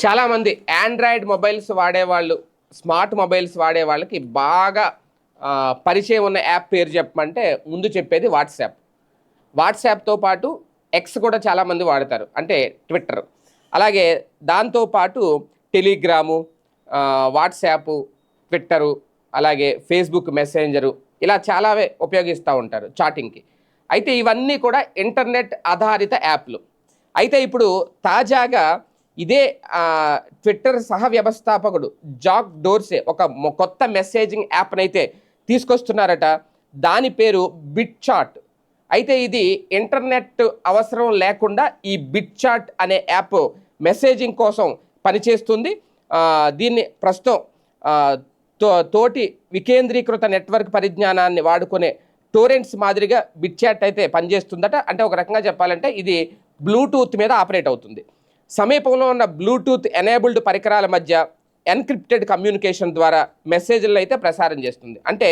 చాలామంది Android mobiles వాడేవాళ్ళు smart mobiles వాడే వాళ్ళకి బాగా పరిచయం ఉన్న యాప్ పేరు చెప్పమంటే ముందు చెప్పేది వాట్సాప్ వాట్సాప్తో పాటు ఎక్స్ కూడా చాలామంది వాడతారు అంటే ట్విట్టర్ అలాగే దాంతోపాటు టెలిగ్రాము వాట్సాపు వాట్సాప్ ట్విట్టరు అలాగే ఫేస్బుక్ మెసెంజరు ఇలా చాలావే ఉపయోగిస్తూ ఉంటారు చాటింగ్కి అయితే ఇవన్నీ కూడా ఇంటర్నెట్ ఆధారిత యాప్లు అయితే ఇప్పుడు తాజాగా ఇదే ట్విట్టర్ సహ వ్యవస్థాపకుడు జాక్ డోర్సే ఒక కొత్త మెసేజింగ్ యాప్ని అయితే తీసుకొస్తున్నారట. దాని పేరు బిట్ చాట్ అయితే ఇది ఇంటర్నెట్ అవసరం లేకుండా ఈ బిట్ చాట్ అనే యాప్ మెసేజింగ్ కోసం పనిచేస్తుంది. దీన్ని ప్రస్తుతం తో తోటి వికేంద్రీకృత నెట్వర్క్ పరిజ్ఞానాన్ని వాడుకునే టోరెంట్స్ మాదిరిగా బిట్ చాట్ అయితే పనిచేస్తుందట. అంటే ఒక రకంగా చెప్పాలంటే ఇది బ్లూటూత్ మీద ఆపరేట్ అవుతుంది. సమీపంలో ఉన్న బ్లూటూత్ ఎనేబుల్డ్ పరికరాల మధ్య ఎన్క్రిప్టెడ్ కమ్యూనికేషన్ ద్వారా మెసేజ్లను అయితే ప్రసారం చేస్తుంది. అంటే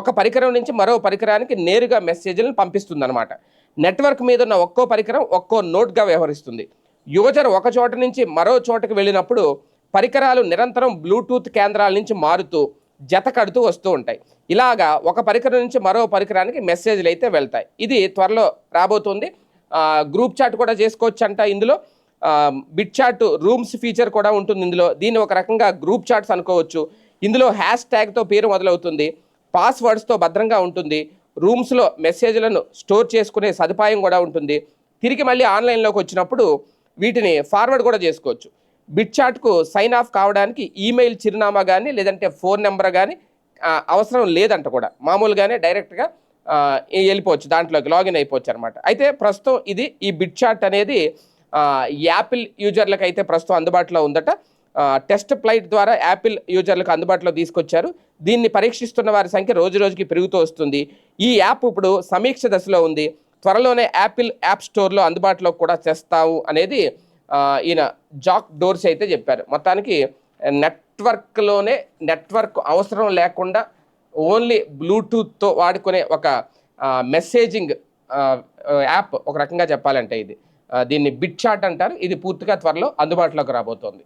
ఒక పరికరం నుంచి మరో పరికరానికి నేరుగా మెసేజ్లను పంపిస్తుంది అనమాట నెట్వర్క్ మీద ఉన్న ఒక్కో పరికరం ఒక్కో నోట్గా వ్యవహరిస్తుంది. యూజర్ ఒక చోట నుంచి మరో చోటకి వెళ్ళినప్పుడు పరికరాలు నిరంతరం బ్లూటూత్ కేంద్రాల నుంచి మారుతూ జత కడుతూ వస్తూ ఉంటాయి. ఇలాగా ఒక పరికరం నుంచి మరో పరికరానికి మెసేజ్లు అయితే వెళ్తాయి. ఇది త్వరలో రాబోతుంది. గ్రూప్ చాట్ కూడా చేసుకోవచ్చు అంట ఇందులో. బిట్ చాట్ రూమ్స్ ఫీచర్ కూడా ఉంటుంది ఇందులో. దీన్ని ఒక రకంగా గ్రూప్ చాట్స్ అనుకోవచ్చు. ఇందులో హ్యాష్ ట్యాగ్తో పేరు మొదలవుతుంది. పాస్వర్డ్స్తో భద్రంగా ఉంటుంది. రూమ్స్లో మెసేజ్లను స్టోర్ చేసుకునే సదుపాయం కూడా ఉంటుంది. తిరిగి మళ్ళీ ఆన్లైన్లోకి వచ్చినప్పుడు వీటిని ఫార్వర్డ్ కూడా చేసుకోవచ్చు. బిట్ చాట్కు సైన్ ఆఫ్ కావడానికి ఈమెయిల్ చిరునామా కానీ లేదంటే ఫోన్ నెంబర్ కానీ అవసరం లేదంట కూడా. మామూలుగానే డైరెక్ట్గా వెళ్ళిపోవచ్చు. దాంట్లోకి లాగిన్ అయిపోవచ్చు అనమాట అయితే ప్రస్తుతం ఇది ఈ బిట్ చాట్ అనేది యాపిల్ యూజర్లకు అయితే ప్రస్తుతం అందుబాటులో ఉందట. టెస్ట్ ఫ్లైట్ ద్వారా యాపిల్ యూజర్లకు అందుబాటులో తీసుకొచ్చారు. దీన్ని పరీక్షిస్తున్న వారి సంఖ్య రోజు రోజుకి పెరుగుతూ వస్తుంది. ఈ యాప్ ఇప్పుడు సమీక్ష దశలో ఉంది. త్వరలోనే యాపిల్ యాప్ స్టోర్లో అందుబాటులో కూడా చేస్తావు అనేది ఈయన జాక్ డోర్స్ అయితే చెప్పారు. మొత్తానికి నెట్వర్క్లోనే నెట్వర్క్ అవసరం లేకుండా ఓన్లీ బ్లూటూత్తో వాడుకునే ఒక మెసేజింగ్ యాప్ ఒక రకంగా చెప్పాలంటే ఇది. దీన్ని బిట్ చాట్ అంటారు. ఇది పూర్తిగా త్వరలో అందుబాటులోకి రాబోతోంది.